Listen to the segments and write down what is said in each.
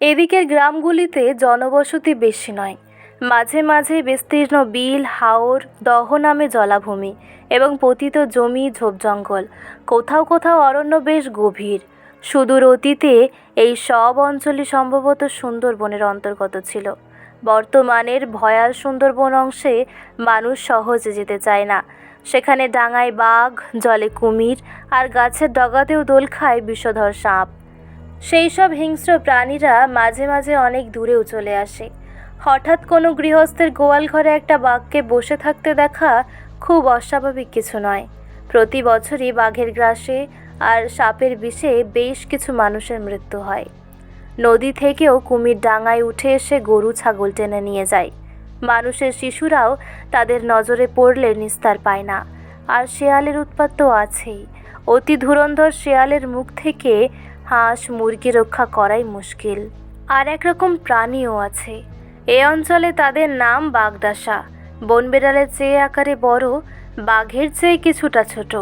এদিকের গ্রামগুলিতে জনবসতি বেশি নয়। মাঝে মাঝে বিস্তীর্ণ বিল, হাওর, দহ নামে জলাভূমি এবং পতিত জমি ঝোপজঙ্গল কোথাও কোথাও অরণ্য বেশ গভীর। সুদূর অতীতে এই সব অঞ্চলই সম্ভবত সুন্দরবনের অন্তর্গত ছিল। বর্তমানের ভয়াল সুন্দরবন অংশে মানুষ সহজে যেতে চায় না। সেখানে ডাঙায় বাঘ, জলে কুমির আর গাছের ডগাতেও দোল খায় বিষধর সাপ। সেই সব হিংস্র প্রাণীরা মাঝে মাঝে অনেক দূরেও চলে আসে। হঠাৎ কোনো গৃহস্থের গোয়াল ঘরে একটা বাঘকে বসে থাকতে দেখা খুব অস্বাভাবিক কিছু নয়। প্রতি বছরই বাঘের গ্রাসে আর সাপের বিষে বেশ কিছু মানুষের মৃত্যু হয়। নদী থেকেও কুমির ডাঙায় উঠে এসে গরু ছাগল টেনে নিয়ে যায়। মানুষের শিশুরাও তাদের নজরে পড়লে নিস্তার পায় না। আর শেয়ালের উৎপাত তো আছেই। অতি ধুরন্ধর শেয়ালের মুখ থেকে হাঁস, মুরগি রক্ষা করাই মুশকিল। আর একরকম প্রাণীও আছে। এ অঞ্চলে তাদের নাম বাগদাসা বনবিড়ালের চেয়ে আকারে বড়, বাঘের চেয়ে কিছুটা ছোট।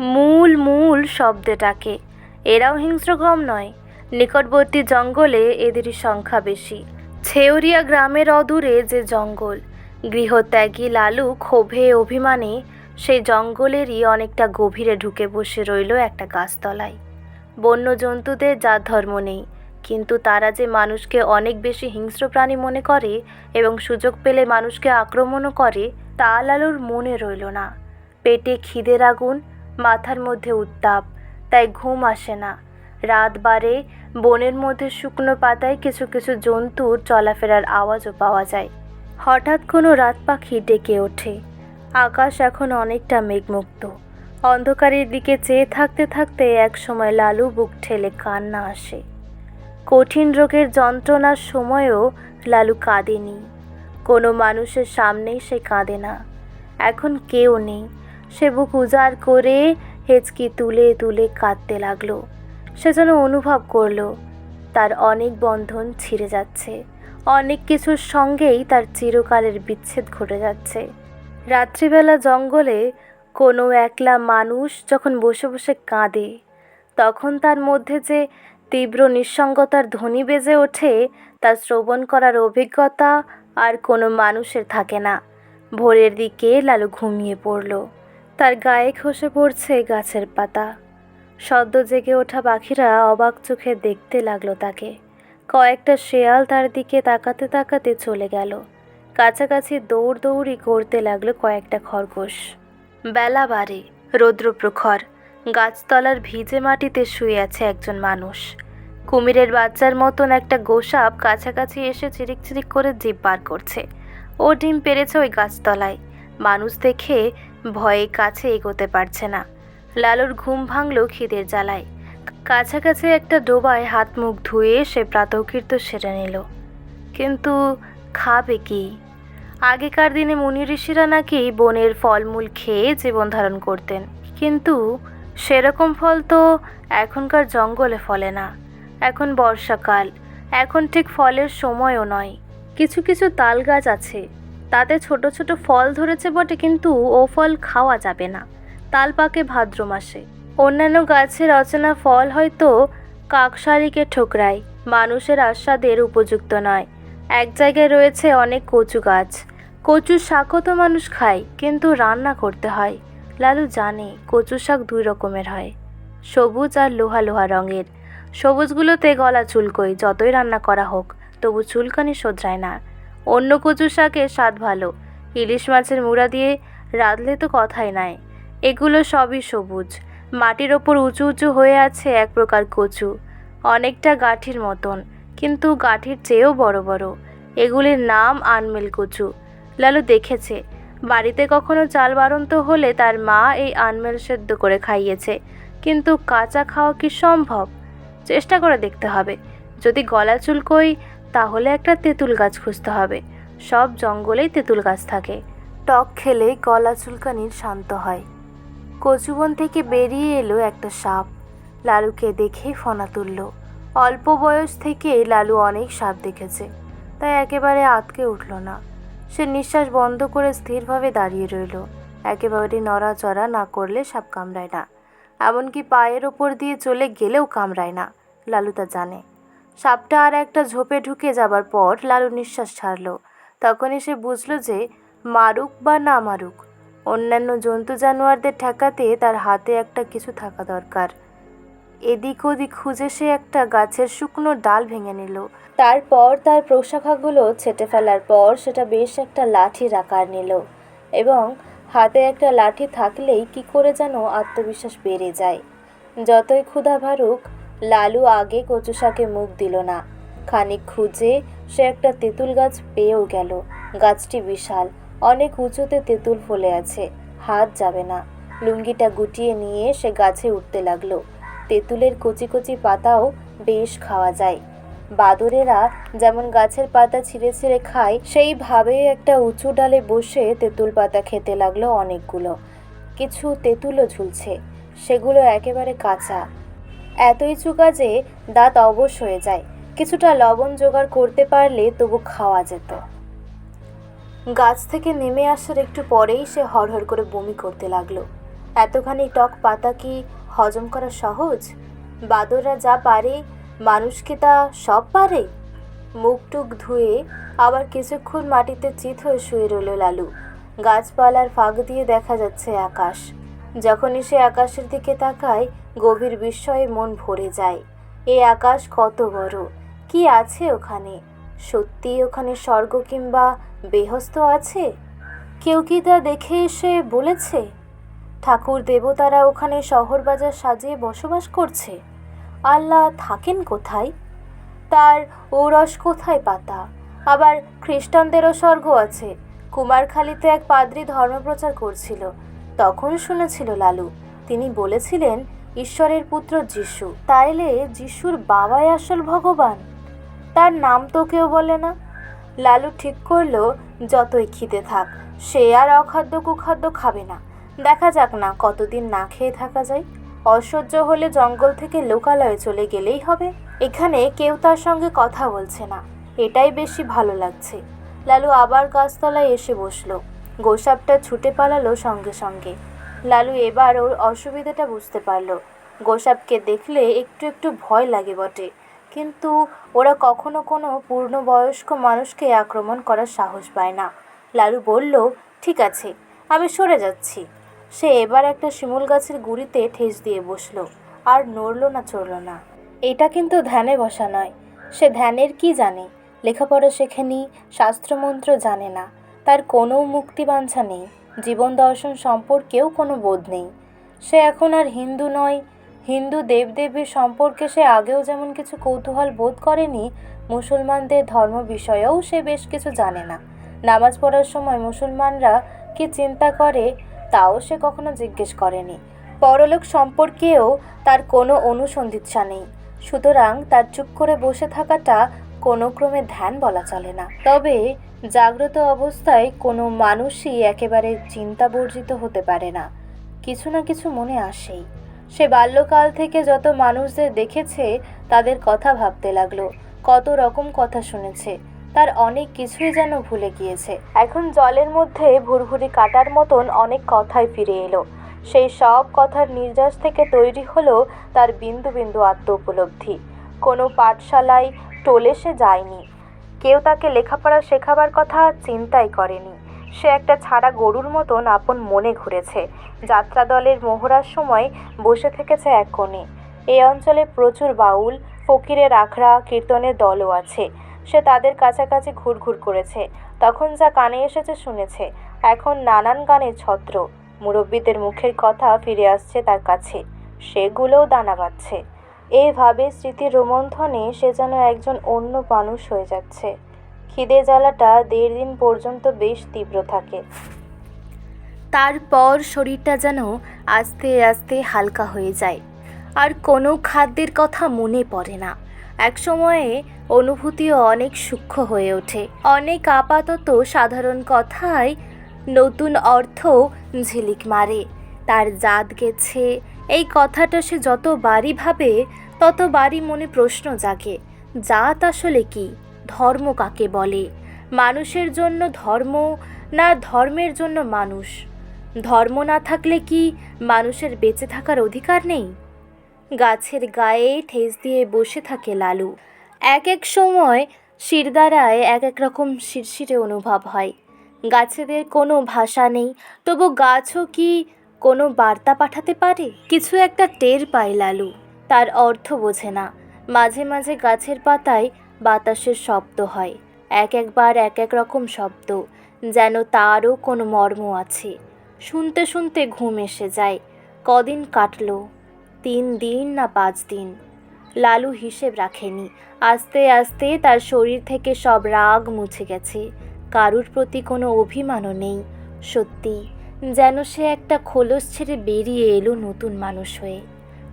মূল মূল শব্দে ডাকে। এরাও হিংস্র কম নয়। নিকটবর্তী জঙ্গলে এদেরই সংখ্যা বেশি। ছেউরিয়া গ্রামের অদূরে যে জঙ্গল, গৃহত্যাগী লালু ক্ষোভে অভিমানে সেই জঙ্গলেরই অনেকটা গভীরে ঢুকে বসে রইল একটা গাছতলায়। বন্য জন্তুদের যার ধর্ম নেই। কিন্তু তারা যে মানুষকে অনেক বেশি হিংস্র প্রাণী মনে করে এবং সুযোগ পেলে মানুষকে আক্রমণও করে, তা লালুর মনে রইল না। পেটে খিদের আগুন মাথার মধ্যে উত্তাপ, তাই ঘুম আসে না। রাত বাড়ে, বনের মধ্যে শুকনো পাতায় কিছু কিছু জন্তুর চলাফেরার আওয়াজও পাওয়া যায়। হঠাৎ কোনো রাত পাখি ডেকে ওঠে। আকাশ এখন অনেকটা মেঘমুক্ত। অন্ধকারের দিকে চেয়ে থাকতে থাকতে একসময় লালু বুক ঠেলে কান্না আসে। কঠিন রোগের যন্ত্রণার সময়ও লালু কাঁদেনি। কোনো মানুষের সামনেই সে কাঁদে না। এখন কেউ নেই। সে বুক উজাড় করে হেঁচকি তুলে তুলে কাঁদতে লাগল। সে যেন অনুভব করল, তার অনেক বন্ধন ছিঁড়ে যাচ্ছে। অনেক কিছুর সঙ্গেই তার চিরকালের বিচ্ছেদ ঘটে যাচ্ছে। রাত্রিবেলা জঙ্গলে কোনো একলা মানুষ যখন বসে বসে কাঁদে, তখন তার মধ্যে যে তীব্র নিঃসঙ্গতার ধ্বনি বেজে ওঠে, তা শ্রবণ করার অভিজ্ঞতা আর কোনো মানুষের থাকে না। ভোরের দিকে লালু ঘুমিয়ে পড়ল। তার গায়ে খসে পড়ছে গাছের পাতা। সদ্য জেগে ওঠা পাখিরা অবাক চোখে দেখতে লাগল তাকে। কয়েকটা শেয়াল তার দিকে তাকাতে তাকাতে চলে গেল। কাছাকাছি দৌড় দৌড়ি করতে লাগল কয়েকটা খরগোশ। বেলা বাড়ে, রৌদ্র প্রখর, গাছতলার ভিজে মাটিতে শুয়ে আছে একজন মানুষ। কুমিরের বাচ্চার মতন একটা গোসাপ কাছাকাছি এসে চিরিক চিরিক করে জিভ বার করছে। ও ডিম পেরেছে ওই গাছতলায়। মানুষ দেখে ভয়ে কাছে এগোতে পারছে না। লালুর ঘুম ভাঙল খিদের জ্বালায়। কাছাকাছি একটা ডোবায় হাত মুখ ধুয়ে সে প্রাতকীর্ত সেরে নিল। কিন্তু খাবে কি? আগেকার দিনে মুনি ঋষিরা নাকি বনের ফলমূল খেয়ে জীবন ধারণ করতেন। কিন্তু সেরকম ফল তো এখনকার জঙ্গলে ফলে না। এখন বর্ষাকাল, এখন ঠিক ফলের সময়ও নয়। কিছু কিছু তাল গাছ আছে, তাতে ছোট ছোট ফল ধরেছে বটে, কিন্তু ও ফল খাওয়া যাবে না। তাল পাকে ভাদ্র মাসে। অন্যান্য গাছের অচেনা ফল হয়তো কাকশালিকে ঠোকরায়, মানুষের আস্বাদের উপযুক্ত নয়। এক জায়গায় রয়েছে অনেক কচু গাছ। কচুর শাকও তো মানুষ খায়, কিন্তু রান্না করতে হয়। লালু জানে কচু শাক দুই রকমের হয়, সবুজ আর লোহা লোহা রঙের। সবুজগুলোতে গলা চুলকোয়, যতই রান্না করা হোক, তবু চুলকানি শোধরায় না। অন্য কচু শাকের স্বাদ ভালো, ইলিশ মাছের মুড়া দিয়ে রাঁধলে তো কথাই নাই। এগুলো সবই সবুজ, মাটির ওপর উঁচু উঁচু হয়ে আছে এক প্রকার কচু, অনেকটা গাঠির মতন, কিন্তু গাঠির চেয়েও বড় বড়। এগুলির নাম আনমেল কচু। লালু দেখেছে। বাড়িতে কখনো চাল বাড়ন্ত হলে তার মা এই আনমেল সেদ্ধ করে খাইয়েছে। কিন্তু কাঁচা খাওয়া কি সম্ভব? চেষ্টা করে দেখতে হবে। যদি গলা চুলকোই, তাহলে একটা তেঁতুল গাছ খুঁজতে হবে। সব জঙ্গলেই তেঁতুল গাছ থাকে। টক খেলে গলা চুলকানির শান্ত হয়। কচুবন থেকে বেরিয়ে এলো একটা সাপ। লালুকে দেখে ফনা তুলল। অল্প বয়স থেকে লালু অনেক সাপ দেখেছে। তাই একেবারে আতকে উঠল না। সে নিঃশ্বাস বন্ধ করে স্থিরভাবে দাঁড়িয়ে রইল। একেবারে নড়াচড়া না করলে সাপ কামড়ায় না। এমনকি পায়ের ওপর দিয়ে চলে গেলেও কামড়ায় না, লালু তা জানে। সাপটা আর একটা ঝোপে ঢুকে যাবার পর লালু নিঃশ্বাস ছাড়ল। তখনই সে বুঝলো যে, মারুক বা না মারুক, অন্যান্য জন্তু জানোয়ারদের ঠেকাতে তার হাতে একটা কিছু থাকা দরকার। এদিক ওদিক খুঁজে সে একটা গাছের শুকনো ডাল ভেঙে নিল। তারপর তার প্রশাখাগুলো ছেটে ফেলার পর সেটা বেশ একটা লাঠির আকার নিল এবং হাতে একটা লাঠি থাকলেই কি করে যেন আত্মবিশ্বাস বেড়ে যায়। যতই ক্ষুধা ভারুক, লালু আগে কচু শাকে মুখ দিল না। খানিক খুঁজে সে একটা তেঁতুল গাছ পেয়েও গেল। গাছটি বিশাল, অনেক উঁচুতে তেঁতুল ফলে আছে, হাত যাবে না। লুঙ্গিটা গুটিয়ে নিয়ে সে গাছে উঠতে লাগল। তেঁতুলের কচি কচি পাতাও বেশ খাওয়া যায়। বাদরেরা যেমন গাছের পাতা ছিঁড়ে ছিঁড়ে খায়, সেইভাবে একটা উঁচু ডালে বসে তেঁতুল পাতা খেতে লাগল অনেকগুলো। কিছু তেঁতুলও ঝুলছে, সেগুলো একেবারে কাঁচা। এতই চুকা যে দাঁত অবশ হয়ে যায়, কিছুটা লবণ জোগাড় করতে পারলে তবু খাওয়া যেত। গাছ থেকে নেমে আসার একটু পরেই সে হড়হড় করে বমি করতে লাগল। এতখানি টক পাতা কি হজম করা সহজ? বাদররা যা পারে মানুষকে তা সব পারে? মুখ টুক ধুয়ে আবার কিছুক্ষণ মাটিতে চিত হয়ে শুয়ে রইল লালু। গাছপালার ফাঁক দিয়ে দেখা যাচ্ছে আকাশ। যখনই সে আকাশের দিকে তাকায়, গভীর বিস্ময়ে মন ভরে যায়। এ আকাশ কত বড়? কি আছে ওখানে? সত্যি ওখানে স্বর্গ কিংবা বেহস্ত আছে? কেউ কি তা দেখে এসে বলেছে? ঠাকুর দেবতারা ওখানে শহর বাজার সাজিয়ে বসবাস করছে। আল্লাহ থাকেন কোথায়? তার ঔরস কোথায় পাতা? আবার খ্রিস্টানদেরও স্বর্গ আছে। কুমারখালীতে এক পাদ্রী ধর্মপ্রচার করছিল। তখন শুনেছিল লালু, তিনি বলেছিলেন, ঈশ্বরের পুত্র যিশু, তাইলে যিশুর বাবাই আসল ভগবান। তার নাম তো কেউ বলে না। লালু ঠিক করল, যতই খিদে থাক, সে আর অখাদ্য কুখাদ্য খাবে না। দেখা যাক না, কতদিন না খেয়ে থাকা যায়। অসহ্য হলে জঙ্গল থেকে লোকালয়ে চলে গেলেই হবে। এখানে কেউ তার সঙ্গে কথা বলছে না। এটাই বেশি ভালো লাগছে। লালু আবার গাছতলায় এসে বসল। গোসাপটা ছুটে পালালো সঙ্গে সঙ্গে। লালু এবার ওর অসুবিধাটা বুঝতে পারল। গোসাপকে দেখলে একটু একটু ভয় লাগে বটে। কিন্তু ওরা কখনো কোনো পূর্ণবয়স্ক মানুষকে আক্রমণ করার সাহস পায় না। লালু বলল, ঠিক আছে, আমি সরে যাচ্ছি। সে এবার একটা শিমুল গাছের গুড়িতে ঠেস দিয়ে বসল, আর নড়ল না, চড়ল না। এটা কিন্তু ধ্যানে বসা নয়। সে ধ্যানের কি জানে? লেখাপড়া শেখেনি, শাস্ত্রমন্ত্র জানে না। তার কোনো মুক্তিবাঞ্ছা নেই। জীবন দর্শন সম্পর্কেও কোনো বোধ নেই। সে এখন আর হিন্দু নয়। হিন্দু দেবদেবীর সম্পর্কে সে আগেও যেমন কিছু কৌতূহল বোধ করেনি, মুসলমানদের ধর্ম বিষয়েও সে বেশ কিছু জানে না। নামাজ পড়ার সময় মুসলমানরা কি চিন্তা করে তাও সে কখনো জিজ্ঞেস করেনি। পরলোক সম্পর্কেও তার কোনো অনুসন্ধিৎসা নেই। সুতরাং তার চুপ করে বসে থাকাটা কোনো ক্রমে ধ্যান বলা চলে না। তবে জাগ্রত অবস্থায় কোনো মানুষই একেবারে চিন্তাবর্জিত হতে পারে না। কিছু না কিছু মনে আসেই। সে বাল্যকাল থেকে যত মানুষদের দেখেছে, তাদের কথা ভাবতে লাগল। কত রকম কথা শুনেছে। তার অনেক কিছুই যেন ভুলে গিয়েছে। এখন জলের মধ্যে ভুরভুরি কাটার মতন অনেক কথাই ফিরে এলো। সেই সব কথার নির্যাস থেকে তৈরি হলো তার বিন্দু বিন্দু আত্ম উপলব্ধি কোনো পাঠশালায় টোলে সে যায়নি। কেউ তাকে লেখাপড়া শেখাবার কথা চিন্তাই করেনি। সে একটা ছাড়া গরুর মতন আপন মনে ঘুরেছে। যাত্রা দলের মোহরার সময় বসে থেকেছে এক কোণে। এই অঞ্চলে প্রচুর বাউল, ফকিরের আখড়া, কীর্তনের দলও আছে। সে তাদের কাছাকাছি ঘুরঘুর করেছে। তখন যা কানে এসেছে শুনেছে। এখন নানান গানের ছত্র। মুরব্বীদের মুখের কথা ফিরে আসছে তার কাছে। সেগুলোও দানা বাঁধছে। এইভাবে স্মৃতির রোমন্থনে সে যেন একজন অন্য মানুষ হয়ে যাচ্ছে। খিদে জ্বালাটা দেড় দিন পর্যন্ত বেশ তীব্র থাকে। তারপর শরীরটা যেন আস্তে আস্তে হালকা হয়ে যায়। আর কোনো খাদ্যের কথা মনে পড়ে না। এক সময়ে অনুভূতিও অনেক সূক্ষ্ম হয়ে ওঠে। অনেক আপাতত সাধারণ কথায় নতুন অর্থ ঝিলিক মারে। তার জাত গেছে। এই কথাটা সে যতবারই ভাবে ততবারই মনে প্রশ্ন জাগে। জাত আসলে কি? ধর্ম কাকে বলে? মানুষের জন্য ধর্ম না ধর্মের জন্য মানুষ? ধর্ম না থাকলে কি মানুষের বেঁচে থাকার অধিকার নেই? গাছের গায়ে ঠেস দিয়ে বসে থাকে লালু। এক এক সময় শিরদাঁড়ায় এক এক রকম শিরশিরে অনুভব হয়। গাছেদের কোনো ভাষা নেই, তবু গাছও কি কোনো বার্তা পাঠাতে পারে? কিছু একটা টের পায় লালু, তার অর্থ বোঝে না। মাঝে মাঝে গাছের পাতায় বাতাসের শব্দ হয় এক একবার এক এক রকম শব্দ, যেন তারও কোনো মর্ম আছে। শুনতে শুনতে ঘুম এসে যায়, কদিন কাটলো, তিন দিন না পাঁচ দিন। লালু হিসেব রাখেনি। আস্তে আস্তে তার শরীর থেকে সব রাগ মুছে গেছে। কারুর প্রতি কোনো অভিমানও নেই। সত্যি, যেন সে একটা খোলস ছেড়ে বেরিয়ে এলো নতুন মানুষ হয়ে।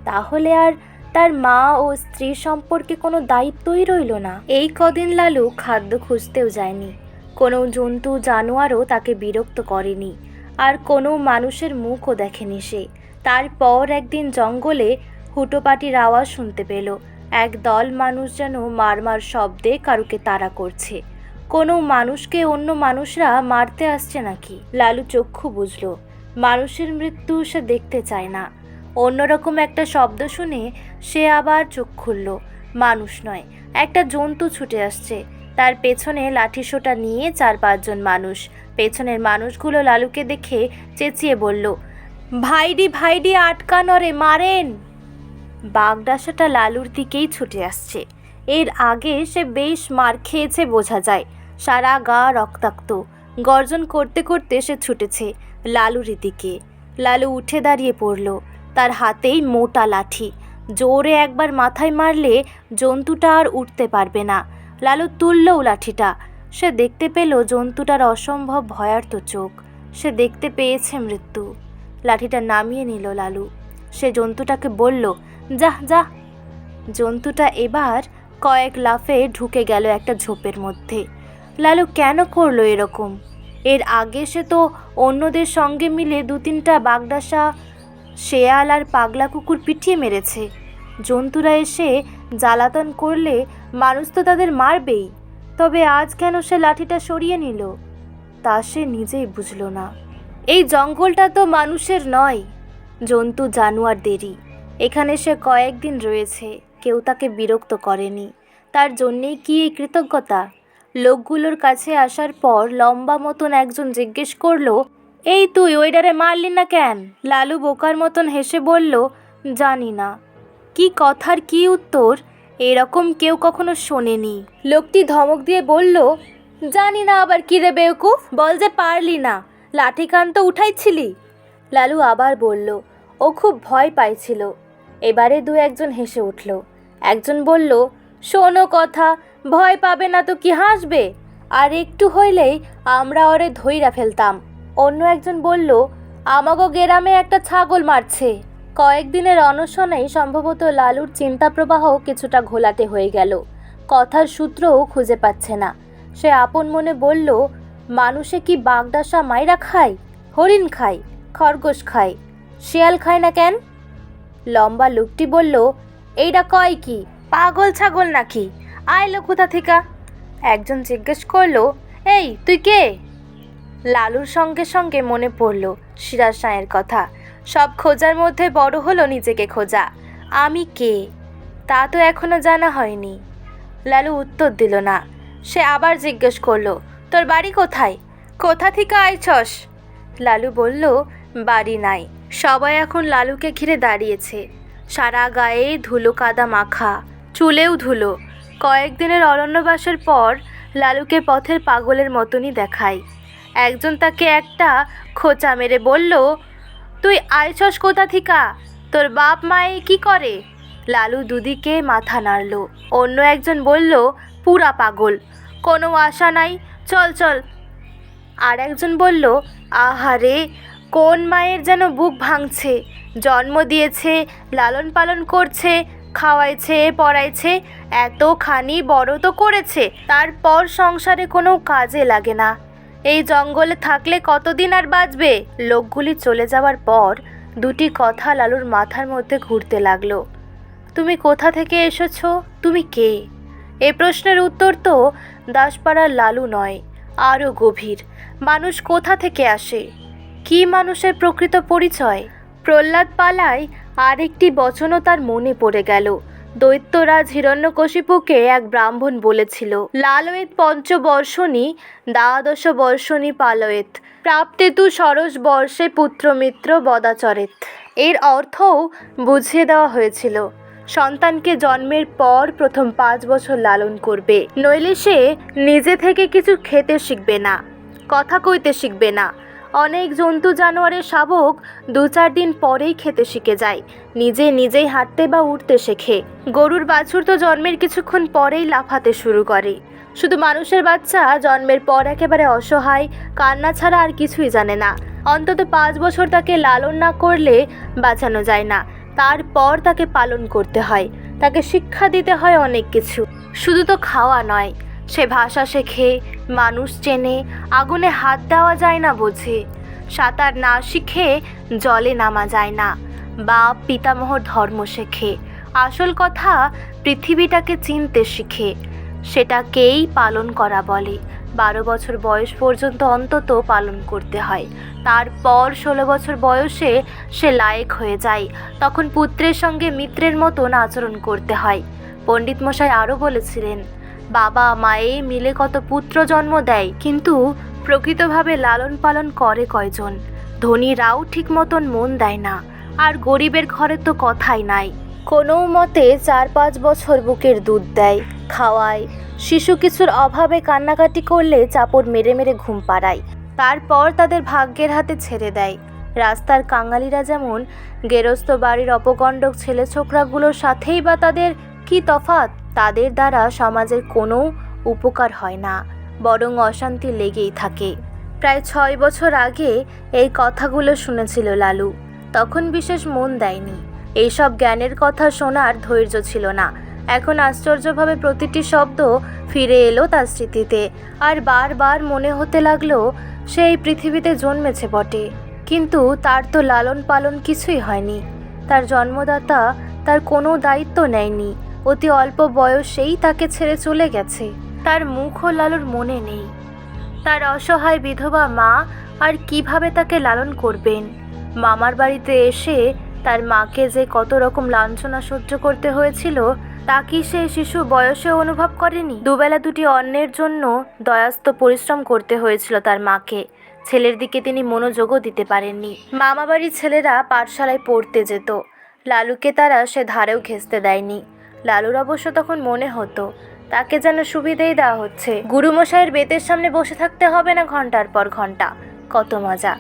তাহলে আর তার মা ও স্ত্রী সম্পর্কে কোনো দায়িত্বই রইল না। এই কদিন লালু খাদ্য খুঁজতেও যায়নি। কোনো জন্তু জানোয়ারও তাকে বিরক্ত করেনি। আর কোনো মানুষের মুখও দেখেনি সে। তারপর একদিন জঙ্গলে হুটোপাটির আওয়াজ শুনতে পেল। এক দল মানুষ যেন মারমার শব্দে কারুকে তাড়া করছে। কোনো মানুষকে অন্য মানুষরা মারতে আসছে নাকি? লালু চক্ষু বুঝলো। মানুষের মৃত্যু সে দেখতে চায় না। অন্যরকম একটা শব্দ শুনে সে আবার চোখ খুলল। মানুষ নয়, একটা জন্তু ছুটে আসছে। তার পেছনে লাঠিসোঁটা নিয়ে চার পাঁচজন মানুষ। পেছনের মানুষগুলো লালুকে দেখে চেঁচিয়ে বলল, ভাইডি ভাইডি আটকানরে মারেন! বাগডাসাটা লালুর দিকেই ছুটে আসছে। এর আগে সে বেশ মার খেয়েছে বোঝা যায়। সারা গা রক্তাক্ত। গর্জন করতে করতে সে ছুটেছে লালুর দিকে। লালু উঠে দাঁড়িয়ে পড়ল। তার হাতেই মোটা লাঠি। জোরে একবার মাথায় মারলে জন্তুটা আর উঠতে পারবে না। লালু তুললও লাঠিটা। সে দেখতে পেল জন্তুটার অসম্ভব ভয়ার্ত চোখ। সে দেখতে পেয়েছে মৃত্যু। লাঠিটা নামিয়ে নিল লালু। সে জন্তুটাকে বলল যা যা। জন্তুটা এবার কয়েক লাফে ঢুকে গেল একটা ঝোপের মধ্যে। লালু কেন করল এরকম? এর আগে সে তো অন্যদের সঙ্গে মিলে দু তিনটা বাগডাসা, শেয়াল আর পাগলা কুকুর পিটিয়ে মেরেছে। জন্তুরা এসে জ্বালাতন করলে মানুষ তো তাদের মারবেই। তবে আজ কেন সে লাঠিটা সরিয়ে নিল, তা সে নিজেই বুঝল না। এই জঙ্গলটা তো মানুষের নয়, জন্তু জানোয়ারদেরই এখানে সে কয়েকদিন রয়েছে, কেউ তাকে বিরক্ত করেনি। তার জন্যেই কি এই কৃতজ্ঞতা? লোকগুলোর কাছে আসার পর লম্বা মতন একজন জিজ্ঞেস করল, এই তুই ওইডারে মারলি না কেন? লালু বোকার মতন হেসে বলল, জানি না। কি কথার কি উত্তর? এরকম কেউ কখনো শোনেনি। লোকটি ধমক দিয়ে বলল, জানি না আবার কি রে বেউকুফ, বল যে পারলি না। লাঠি কান তো উঠাইছিলি? লালু আবার বলল, ও খুব ভয় পাইছিল। এবারে দু একজন হেসে উঠল। একজন বলল, শোনো কথা, ভয় পাবে না তো কি হাসবে? আর একটু হইলেই আমরা ওরে ধইরা ফেলতাম। অন্য একজন বলল, আমাগো গেরামে একটা ছাগল মারছে। কয়েকদিনের অনশনেই সম্ভবত লালুর চিন্তা প্রবাহ কিছুটা ঘোলাটে হয়ে গেল। কথার সূত্রও খুঁজে পাচ্ছে না। সে আপন মনে বলল, মানুষে কি বাগদাসা মাইরা খায়? হরিণ খায়? খরগোশ খায়? শিয়াল খায় না কেন? লম্বা লোকটি বলল এইটা কয় কি? পাগল ছাগল নাকি? আইলো কোথা থেকে? একজন জিজ্ঞেস করল, এই, তুই কে? লালুর সঙ্গে সঙ্গে মনে পড়ল সিরাজ সাঁয়ের কথা। সব খোঁজার মধ্যে বড় হলো নিজেকে খোঁজা। আমি কে? তা তো এখনও জানা হয়নি। লালু উত্তর দিল না। সে আবার জিজ্ঞেস করল, তোর বাড়ি কোথায়? কোথা থেকে আইছস? লালু বলল, বাড়ি নাই। সবাই এখন লালুকে ঘিরে দাঁড়িয়েছে। সারা গায়ে ধুলো কাদা মাখা, চুলেও ধুলো। কয়েকদিনের অরণ্যবাসের পর লালুকে পথের পাগলের মতনই দেখায়। একজন তাকে একটা খোঁচা মেরে বলল, তুই আইছস কোথা থিকা? তোর বাপ মায়ে কি করে? লালু দুদিকে মাথা নাড়ল। অন্য একজন বলল, পুরা পাগল, কোনো আশা নাই, চল চল। আর একজন বলল, আহারে কোন মায়ের যেন বুক ভাঙছে? জন্ম দিয়েছে, লালন পালন করছে, খাওয়াইছে, পড়াইছে, এতখানি বড় তো করেছে, তারপর সংসারে কোনো কাজে লাগে না। এই জঙ্গলে থাকলে কতদিন আর বাঁচবে? লোকগুলি চলে যাওয়ার পর দুটি কথা লালুর মাথার মধ্যে ঘুরতে লাগল। তুমি কোথা থেকে এসেছ? তুমি কে? এ প্রশ্নের উত্তর তো দাসপাড়ার লালু নয়, আরও গভীর। মানুষ কোথা থেকে আসে? কি মানুষের প্রকৃত পরিচয়? প্রহ্লাদ পালায় আরেকটি বচনও তার মনে পড়ে গেল। দৈত্যরাজ হিরণ্যকশিপুকে এক ব্রাহ্মণ বলেছিল, লালয়েত পঞ্চবর্ষণী দ্বাদশ বর্ষণী পালয়েত, প্রাপ্তে তু সরস বর্ষে পুত্রমিত্র বদাচরেত এর অর্থও বুঝিয়ে দেওয়া হয়েছিল, সন্তানকে জন্মের পর প্রথম পাঁচ বছর লালন করবে। নইলে সে নিজে থেকে কিছু খেতে শিখবে না, কথা কইতে শিখবে না। অনেক জন্তু জানোয়ারের শাবক দু চার দিন পরেই খেতে শিখে যায়। নিজে নিজেই হাঁটতে বা উঠতে শেখে। গরুর বাছুর তো জন্মের কিছুক্ষণ পরেই লাফাতে শুরু করে। শুধু মানুষের বাচ্চা জন্মের পর একেবারে অসহায়, কান্না ছাড়া আর কিছুই জানে না। অন্তত পাঁচ বছর তাকে লালন না করলে বাঁচানো যায় না। তারপর তাকে পালন করতে হয়। তাকে শিক্ষা দিতে হয় অনেক কিছু। শুধু তো খাওয়া নয় সে ভাষা শেখে, মানুষ চেনে, আগুনে হাত দেওয়া যায় না বোঝে। সাঁতার না শিখে জলে নামা যায় না। বা পিতামহর ধর্ম শেখে। আসল কথা, পৃথিবীটাকে চিনতে শিখে। সেটাকেই পালন করা বলে। বারো বছর বয়স পর্যন্ত অন্তত পালন করতে হয়। তারপর ষোলো বছর বয়সে সে লায়েক হয়ে যায়। তখন পুত্রের সঙ্গে মিত্রের মতন আচরণ করতে হয়। পণ্ডিত মশাই আরও বলেছিলেন বাবা মায়ে মিলে কত পুত্র জন্ম দেয়, কিন্তু প্রকৃতভাবে লালন পালন করে কয়জন। ধনীরাও ঠিক মতন মন দেয় না, আর গরিবের ঘরে তো কথাই নাই। কোনো মতে চার পাঁচ বছর বুকের দুধ দেয়, খাওয়ায়। শিশু কিছুর অভাবে কান্নাকাটি করলে চাপড় মেরে মেরে ঘুম পাড়ায়। তারপর তাদের ভাগ্যের হাতে ছেড়ে দেয়। রাস্তার কাঙালিরা যেমন, গেরস্ত বাড়ির অপকণ্ডক ছেলে ছোকরাগুলোর সাথেই বা তাদের কি তফাত তাদের দ্বারা সমাজের কোনো উপকার হয় না, বরং অশান্তি লেগেই থাকে। প্রায় ছয় বছর আগে এই কথাগুলো শুনেছিল লালু। তখন বিশেষ মন দেয়নি। এইসব জ্ঞানের কথা শোনার ধৈর্য ছিল না। এখন আশ্চর্যভাবে প্রতিটি শব্দ ফিরে এলো তার স্মৃতিতে। আর বারবার মনে হতে লাগল, সে এই পৃথিবীতে জন্মেছে বটে। কিন্তু তার তো লালন পালন কিছুই হয়নি। তার জন্মদাতা তার কোনো দায়িত্ব নেয়নি। অতি অল্প বয়সেই তাকে ছেড়ে চলে গেছে। তার মুখও লালুর মনে নেই। তার অসহায় বিধবা মা আর কীভাবে তাকে লালন করবেন? মামার বাড়িতে এসে তার মাকে যে কত রকম লাঞ্ছনা সহ্য করতে হয়েছিল, তা কি সে শিশু বয়সে অনুভব করেনি? দুবেলা দুটি অন্যের জন্য দয়াস্ত পরিশ্রম করতে হয়েছিল তার মাকে। ছেলের দিকে তিনি মনোযোগও দিতে পারেননি। মামাবাড়ির ছেলেরা পাঠশালায় পড়তে যেত। লালুকে তারা সে ধারেও ঘেঁচতে দেয়নি। লালুর অবশ্য তখন মনে হতো, তাকে যেন সুবিধেই দেওয়া হচ্ছে। গুরুমশাইয়ের বেতের সামনে বসে থাকতে হবে না ঘণ্টার পর ঘণ্টা। কত মজা।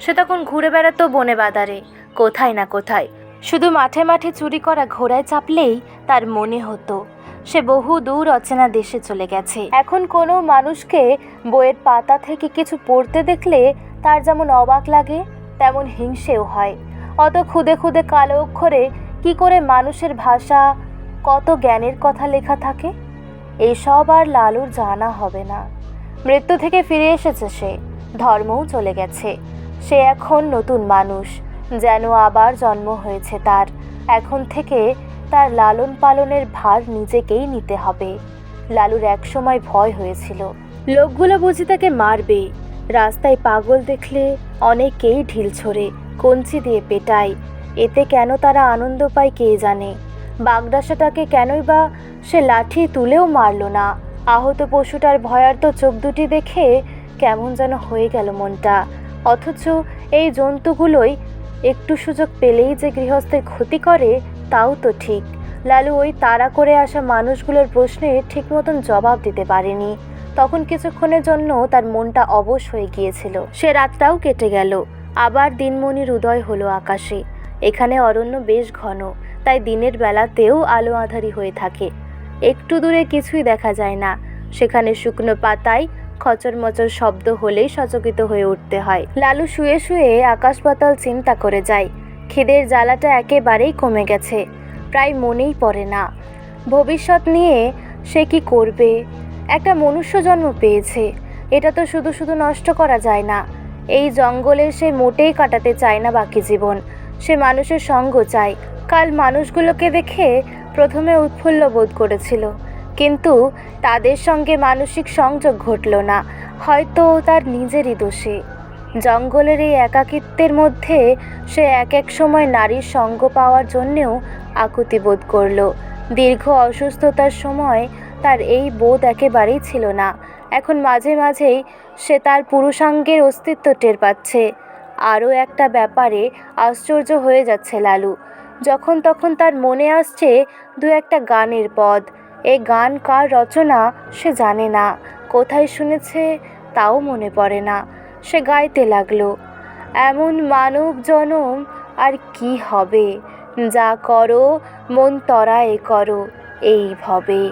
সে তখন ঘুরে বেড়াতো বনে বাদারে কোথায় না কোথায়। শুধু মাঠে মাঠে চুরি করা ঘোড়ায় চাপলেই তার মনে হতো, সে বহু দূর অচেনা দেশে চলে গেছে। এখন কোনো মানুষকে বইয়ের পাতা থেকে কিছু পড়তে দেখলে তার যেমন অবাক লাগে, তেমন হিংসেও হয়। অত খুদে খুদে কালো অক্ষরে কি করে মানুষের ভাষা কত জ্ঞানের কথা লেখা থাকে? এসব আর লালুর জানা হবে না। মৃত্যু থেকে ফিরে এসেছে সে, ধর্মও চলে গেছে। সে এখন নতুন মানুষ, যেন আবার জন্ম হয়েছে তার। এখন থেকে তার লালন পালনের ভার নিজেকেই নিতে হবে। লালুর একসময় ভয় হয়েছিল। লোকগুলো বুঝি তাকে মারবে। রাস্তায় পাগল দেখলে অনেকেই ঢিল ছোড়ে, কঞ্চি দিয়ে পেটায়। এতে কেন তারা আনন্দ পায় কে জানে? বাগদাসাটাকে কেনই বা সে লাঠি তুলেও মারল না। আহত পশুটার ভয়ার্ত চোখ দুটি দেখে কেমন যেন হয়ে গেল মনটা। অথচ এই জন্তুগুলোই একটু সুযোগ পেলেই যে গৃহস্থের ক্ষতি করে, তাও তো ঠিক। লালু ওই তাড়া করে আসা মানুষগুলোর প্রশ্নে ঠিক মতন জবাব দিতে পারেনি। তখন কিছুক্ষণের জন্য তার মনটা অবশ হয়ে গিয়েছিল। সে রাতটাও কেটে গেল। আবার দিনমণির উদয় হলো আকাশে। এখানে অরণ্য বেশ ঘন। তাই দিনের বেলাতেও আলো আধারি হয়ে থাকে। একটু দূরে কিছুই দেখা যায় না। সেখানে শুকনো পাতায় খচর মচর শব্দ হলেই সচকিত হয়ে উঠতে হয়। লালু শুয়ে শুয়ে আকাশ পাতাল চিন্তা করে যায়। খিদের জ্বালাটা একেবারেই কমে গেছে। প্রায় মনেই পড়ে না। ভবিষ্যৎ নিয়ে সে কি করবে? একটা মনুষ্য জন্ম পেয়েছে। এটা তো শুধু শুধু নষ্ট করা যায় না। এই জঙ্গলে সে মোটেই কাটাতে চায় না বাকি জীবন। সে মানুষের সঙ্গ চায়। কাল মানুষগুলোকে দেখে প্রথমে উৎফুল্ল বোধ করেছিল। কিন্তু তাদের সঙ্গে মানসিক সংযোগ ঘটল না, হয়তো তার নিজেরই দোষে। জঙ্গলের এই একাকিত্বের মধ্যে সে এক এক সময় নারীর সঙ্গ পাওয়ার জন্যেও আকুতি বোধ করল। দীর্ঘ অসুস্থতার সময় তার এই বোধ একেবারেই ছিল না। এখন মাঝে মাঝেই সে তার পুরুষাঙ্গের অস্তিত্ব টের পাচ্ছে। আরও একটা ব্যাপারে আশ্চর্য হয়ে যাচ্ছে লালু। যখন তখন তার মনে আসছে দু একটা গানের পদ। এ গান কার রচনা সে জানে না। কোথায় শুনেছে তাও মনে পড়ে না। সে গাইতে লাগল, এমন মানব জনম আর কি হবে? যা করো, মন তরায় করো, এই ভবে।